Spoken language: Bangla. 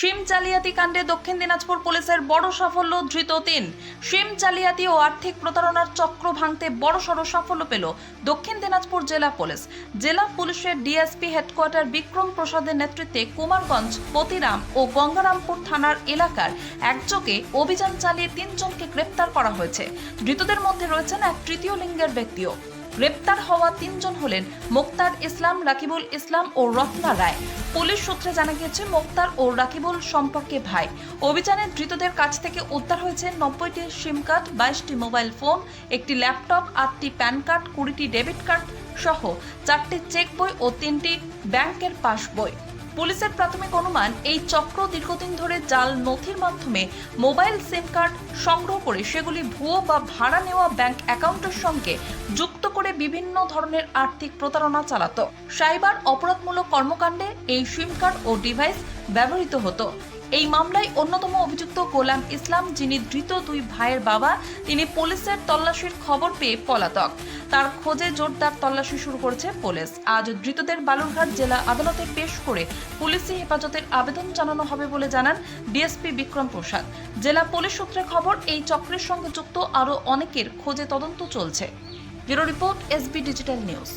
সিম জালিয়াতি কাণ্ডে দক্ষিণ দিনাজপুর পুলিশের বড় সাফল্য ধৃত তিন। সিম জালিয়াতি ও আর্থিক প্রতারণার চক্র ভাঙতে বড় সড় সাফল্য পেল দক্ষিণ দিনাজপুর জেলা পুলিশ। জেলা পুলিশের ডিএসপি হেডকোয়ার্টার বিক্রম প্রসাদের নেতৃত্বে কুমারগঞ্জ, পতিরাম ও গঙ্গারামপুর থানার এলাকার একযোগে অভিযান চালিয়ে তিনজনকে গ্রেপ্তার করা হয়েছে। ধৃতদের মধ্যে রয়েছেন এক তৃতীয় লিঙ্গের ব্যক্তিও। গ্রেপ্তার হওয়া তিনজন হলেন মোক্তার ইসলাম, রাকিবুল ইসলাম ও রত্না রায়। পুলিশ সূত্রে জানা গিয়েছে, মোক্তার ও রাকিবুল সম্পর্কে ভাই। অভিযানে ধৃতদের কাছ থেকে উদ্ধার হয়েছে নব্বইটি সিম কার্ড, বাইশটি মোবাইল ফোন, একটি ল্যাপটপ, আটটি প্যান কার্ড, কুড়িটি ডেবিট কার্ড সহ চারটি চেক বই ও তিনটি ব্যাংকের পাস বই। পুলিশের প্রাথমিক অনুমান, এই চক্র দীর্ঘদিন ধরে জাল নথির মাধ্যমে মোবাইল সিম কার্ড সংগ্রহ করে সেগুলি ভুয়ো বা ভাড়া নেওয়া ব্যাংক অ্যাকাউন্টের সঙ্গে যুক্ত করে বিভিন্ন ধরনের আর্থিক প্রতারণা চালাত। সাইবার অপরাধমূলক কর্মকাণ্ডে এই সিম কার্ড ও ডিভাইস ব্যবহৃত হতো। এই মামলায় অন্যতম অভিযুক্ত গোলাম ইসলাম, যিনি ধৃত দুই ভাইয়ের বাবা, তিনি পুলিশের তল্লাশির খবর পেয়ে পলাতক। তার খোঁজে জোরদার তল্লাশি শুরু করেছে পুলিশ। আজ ধৃতদের বালুরঘাট জেলা আদালতে পেশ করে পুলিশি হেফাজতের আবেদন জানানো হবে বলে জানান ডিএসপি বিক্রম প্রসাদ। জেলা পুলিশ সূত্রে খবর, এই চক্রের সঙ্গে যুক্ত আরও অনেকের খোঁজে তদন্ত চলছে। Bureau report SB digital news.